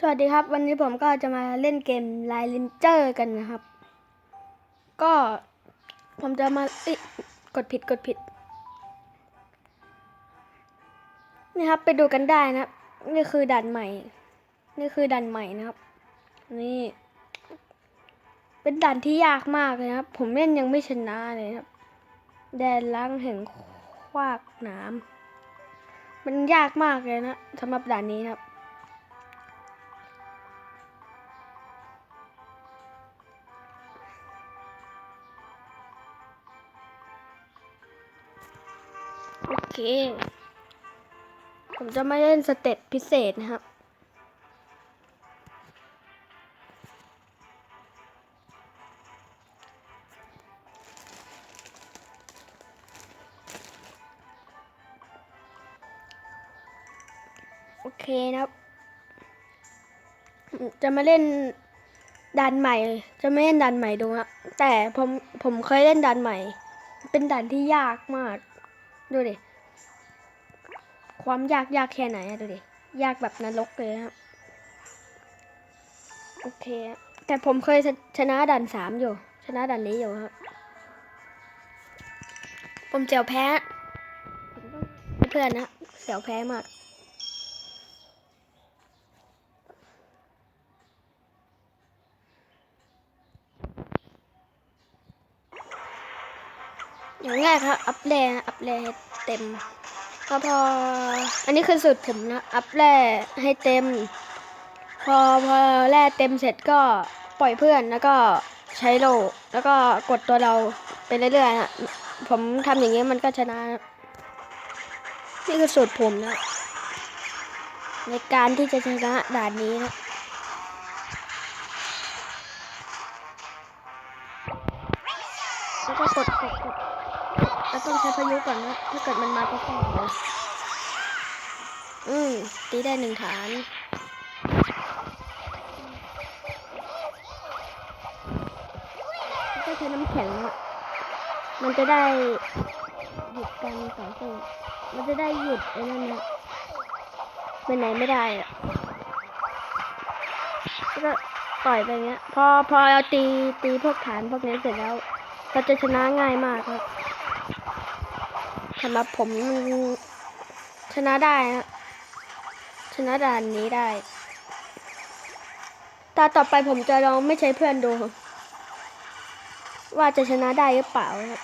สวัสดีครับ วันนี้ผมก็จะมาเล่นเกมไลน์ลินเจอร์กันนะครับ ก็ผมจะมาเอ้ยกดผิดกดผิด นี่ครับไปดูกันได้นะครับ นี่คือด่านใหม่ นี่คือด่านใหม่นะครับ นี่ เป็นด่านที่ยากมากเลยนะครับ ผมเล่นยังไม่ชนะเลยครับ แดนล้างแห่งควากน้ำมันยากมากเลยนะสำหรับด่านนี้ครับ เค ผมจะไม่เล่นสเต็ปพิเศษนะครับ โอเคนะครับ จะมาเล่นด่านใหม่ จะไม่เล่นด่านใหม่ดูนะแต่ผมผมเคยเล่นด่านใหม่ เป็นด่านที่ยากมาก ดูดิ ความยากยากแค่ไหนอะดูดิ ยากแบบนรกเลยครับ โอเค แต่ผมเคยชชนะด่านสามอยู่ ชนะด่านนี้อยู่ครับ ผมเจียวแพ้ เพื่อนนะเสียวแพ้มากอย่างแรกครับ อัพแรอัพแรเต็ม ก็พอ อันนี้คือสูตรผมนะ อัพแร่ให้เต็ม พอพอแร่เต็มเสร็จก็ปล่อยเพื่อนแล้วก็ใช้โลแล้วก็กดตัวเราไปเรื่อยๆนะผมทำอย่างนี้มันก็ชนะนะนี่คือสูตรผมนะ ในการที่จะชนะด่านนี้นะ ต้องใช้พายุก่อนนะถ้าเกิดมันมาก็แตกเลยอืมตีได้หนึ่งฐานก็ใช้น้ำแข็งอะมันจะได้หยุดการต่อสู้มันจะได้หยุดไอ้นั่นนะไปไหนไม่ได้อะก็ต่อยไปเงี้ย พอพอเราตีตีพวกฐานพวกนี้เสร็จแล้ว เราจะชนะง่ายมากครับ สำหรับผมชนะได้ฮะชนะด่านนี้ได้ ตาต่อไปผมจะลองไม่ใช้เพื่อนดู ว่าจะชนะได้หรือเปล่าครับ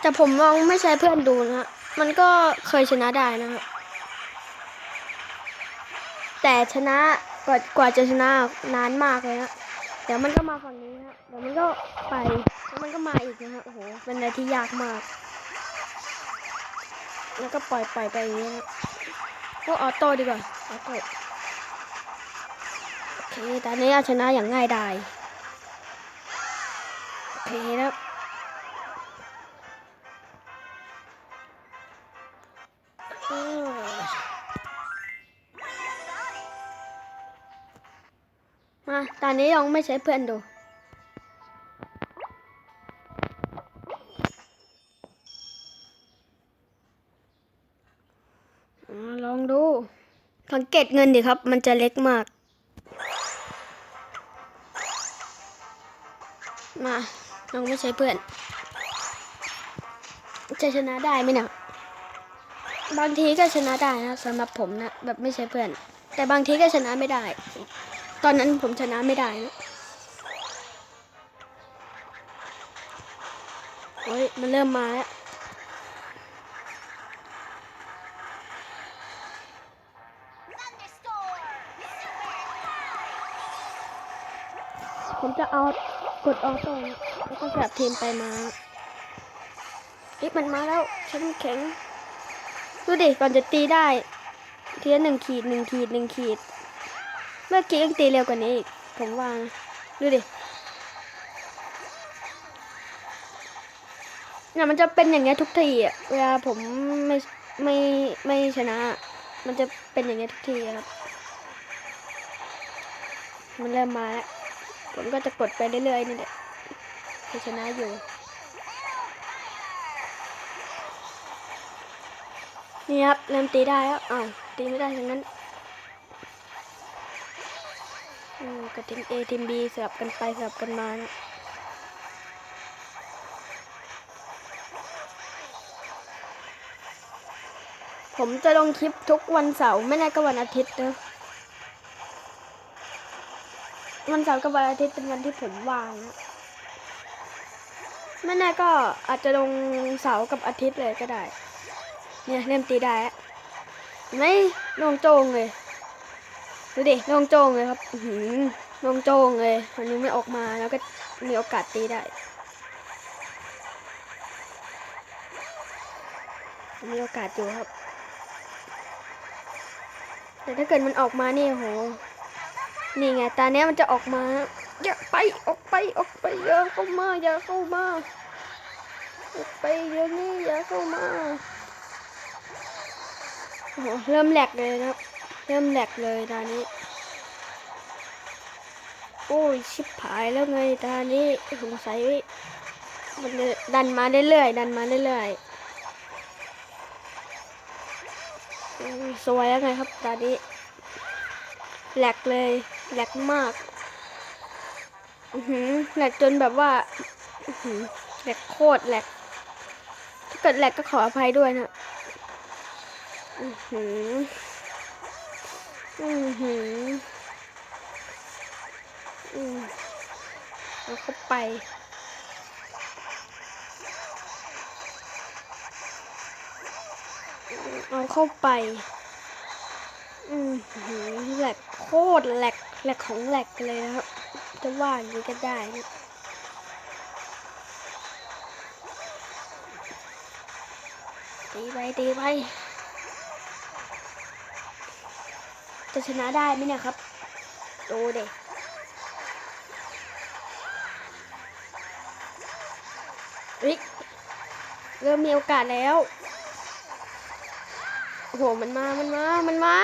แต่ผมลองไม่ใช้เพื่อนดูนะมันก็เคยชนะได้นะครับแต่ชนะกว่ากว่าจะชนะนานมากเลยนะ เดี๋ยวมันก็มาฝั่งนี้ฮะเดี๋ยวมันก็ไป แล้วมันก็มาอีกนะฮะ โอ้โห เป็นอะไรที่ยากมาก แล้วก็ปล่อยปล่อยไปอย่างนี้ฮะพวกออโต้ดีกว่าออโต้โอเคตอนนี้เอาชนะอย่างง่ายดายโอเคแล้วมาตอนนี้ยังไม่ใช้เพื่อนดู สังเกตเงินดิครับ มันจะเล็กมาก มาลองไม่ใช้เพื่อน จะชนะได้ไหมเนี่ยบางทีก็ชนะได้นะสำหรับผมนะแบบไม่ใช้เพื่อน แต่บางทีก็ชนะไม่ได้ ตอนนั้นผมชนะไม่ได้นะโอ้ยมันเริ่มมาแล้ว ผมจะเอกดออโต้นแล้วก็สลับทีมไปมาเอ๊ะมันมาแล้วฉันแข็งดูดิก่อนจะตีได้ทีละหนึ่งขีดหนึ่งขีดหนึ่งขีด เมื่อกี้ยังตีเร็วกว่านี้อีกผมว่านะดูดิเนี่ยมันจะเป็นอย่างเงี้ยทุกทีอะเวลาผมไม่ไม่ไม่ชนะ มันจะเป็นอย่างเงี้ยทุกทีครับ มันเริ่มมาแล้ว ผมก็จะกดไปเรื่อยๆนี่แหละให้ชนะอยู่ นี่ครับเริ่มตีได้แล้วอ้าวตีไม่ได้ทั้งนั้นอืมกับทีม A ทีม B สลับกันไปสลับกันมานะผมจะลงคลิปทุกวันเสาร์ไม่แน่ก็วันอาทิตย์นะ วันเสาร์กับวันอาทิตย์เป็นวันที่ผมว่างนะไม่แน่ก็อาจจะลงเสาร์กับอาทิตย์เลยก็ได้ เนี่ยเริ่มตีได้ไม่ลงโจงเลยดูดิลงโจงเลยครับหือลงโจงเลยมันยังไม่ออกมาแล้วก็มีโอกาสตีได้มีโอกาสอยู่ครับ แต่ถ้าเกิดมันออกมานี่โห นี่ไงตาเนี้ยมันจะออกมา อย่าไปออกไปออกไปอย่าเข้ามาอย่าเข้ามาออกไปเดี๋ยวนี้อย่าเข้ามาโอ้โหเริ่มแหลกเลยนะครับ เริ่มแหลกเลยตอนนี้ โอ้ยชิบหายแล้วไงตอนนี้สงสัยมันดันมาเรื่อยๆดันมาเรื่อยๆสวยแล้วไงครับตอนนี้แหลกเลย แหลกมากอือหือแหลกจนแบบว่าอือหือแหลกโคตรแหลกถ้าเกิดแหลกก็ขออภัยด้วยนะอือหืออือหืออืมเอาเข้าไปเอาเข้าไป อือหือแหลกโคตรแหลก หลกของแหลกเลยนะครับ จะว่าอย่างนี้ก็ได้นะตีไปตีไป จะชนะได้ไหมเนี่ยครับ ดูเด็กริกเริ่มมีโอกาสแล้ว โอ้โห มันมา มันมา มันมา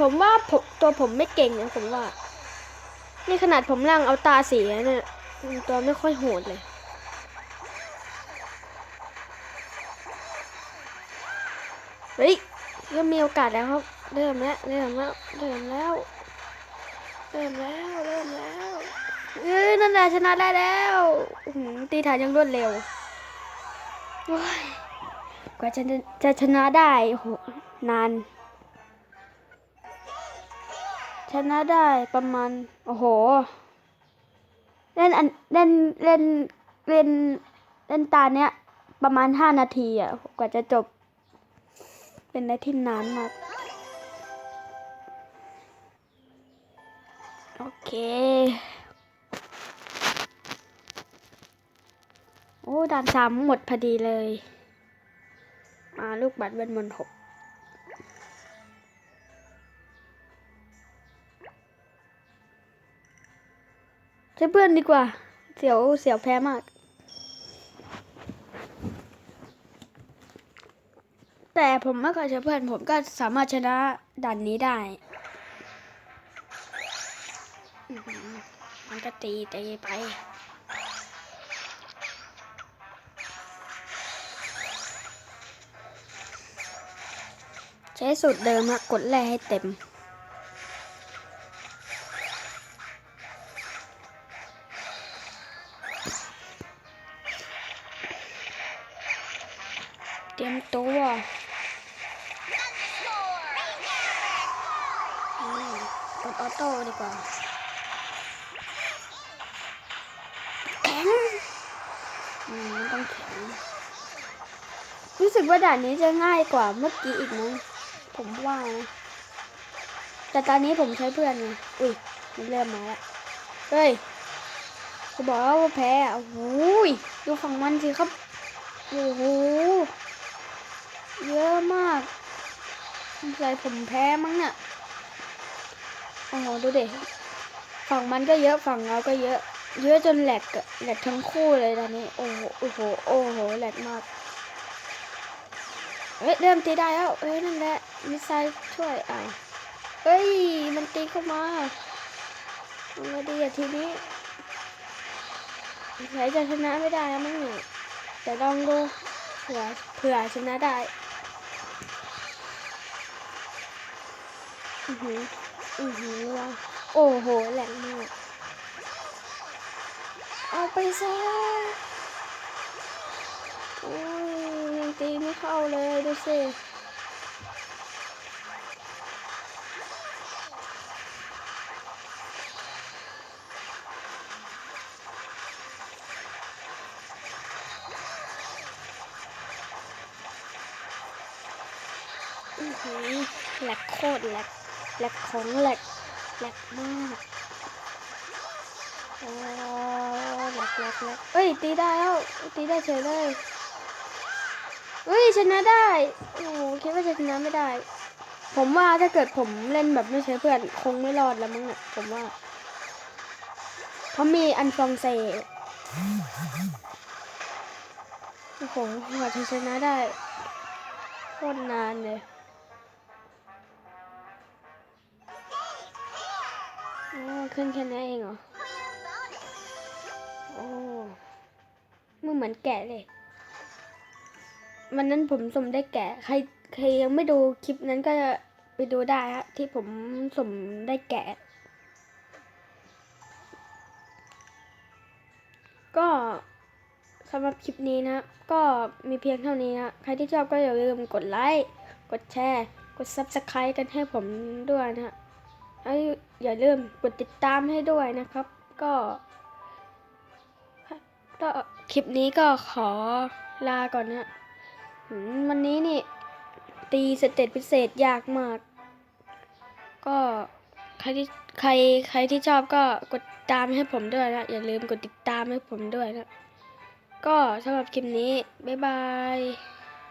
ผมว่าผมตัวผมไม่เก่งนะผมว่า นี่ขนาดผมล่างเอาตาสีแล้วเนี่ยตัวไม่ค่อยโหดเลยเฮ้ยเริ่มมีโอกาสแล้วครับเริ่มแล้วเริ่มแล้วเริ่มแล้วเริ่มแล้วเริ่มแล้วเอ้ยนั่นแหละชนะได้แล้วตีฐานยังรวดเร็วกว่าจะจะชนะได้โหนาน ชนะได้ประมาณ โอ้โห เล่นอันเล่นเล่นเล่นเล่นตาเนี้ยประมาณห้านาทีอะ กว่าจะจบ เป็นอะไรที่นานมากโอเค โอ้ด่านสามหมดพอดีเลย มาลูกบัตรเวนมนหก ช้เพื่อนดีกว่า เสียวเสียวแพ้มาก แต่ผมไม่เคยใช้เพื่อนผมก็สามารถชนะด่านนี้ได้ มันก็ตีตีไปใช้สูตรเดิมฮะกดแร่ให้เต็ม ตรียมตัวอืมกดออโต้ดีกว่าแข็งอืมมันต้องแข็งรู้สึกว่าด่านนี้จะง่ายกว่าเมื่อกี้อีกมั้งผมว่านะแต่ตอนนี้ผมใช้เพื่อนไงอุ้ยมันเริ่มมาแล้วเฮ้ยจะบอกว่าแพ้อะโอ้โหยดูฝั่งมันสิครับโอ้โห เยอะมากสงสัยผมแพ้มั้งเนี่ยโอ้โหดูดิฝั่งมันก็เยอะฝั่งเราก็เยอะ เยอะจนแหลกแหลกทั้งคู่เลยตอนนี้ โอ้โหโอ้โหโอ้โหแหลกมากเฮ้ยเริ่มตีได้แล้วเอ้ยนั่นแหละมิไซช่วยอะเฮ้ยมันตีเข้ามามันมาดีอะทีนี้ใครจะชนะไม่ได้แล้วมั้งเนี่ยแต่ลองดูเผื่อเผื่อชนะได้ หืออือหือว่ะโอ้โหแหลกมากเอาไปซะโอ้ยยังตีไม่เข้าเลยดูสิอือหือแหลกโคตรแหลก แหลกของแหลกแหลกมากโอ้แหลกแหลกแหลกเอ้ยตีได้แล้วตีได้เฉยเลยเฮ้ยชนะได้โอ้โหคิดว่าจะชนะไม่ได้ ผมว่าถ้าเกิดผมเล่นแบบไม่ใช้เพื่อน คงไม่รอดแล้วมั้งเนี่ยผมว่าเพราะมีอันฟองเซโอ้โหกว่าจะชนะได้โคตรนานเลย ขึ้นแค่นั้นเองเหรอ โอ้มันเหมือนแกะเลย วันนั้นผมสมได้แกะ ใครใครยังไม่ดูคลิปนั้นก็ไปดูได้ฮะที่ผมสมได้แกะ ก็สำหรับคลิปนี้นะ ก็มีเพียงเท่านี้นะ ใครที่ชอบก็อย่าลืมกดไลค์ กดแชร์ กด Subscribe กันให้ผมด้วยนะ อย่าลืมกดติดตามให้ด้วยนะครับ ก็ก็คลิปนี้ก็ขอลาก่อนนะวันนี้นี่ ตีสเตตพิเศษยากมาก ก็ใครที่ใครใครที่ชอบก็กดติดตามให้ผมด้วยนะ อย่าลืมกดติดตามให้ผมด้วยนะ ก็สำหรับคลิปนี้ บ๊ายบาย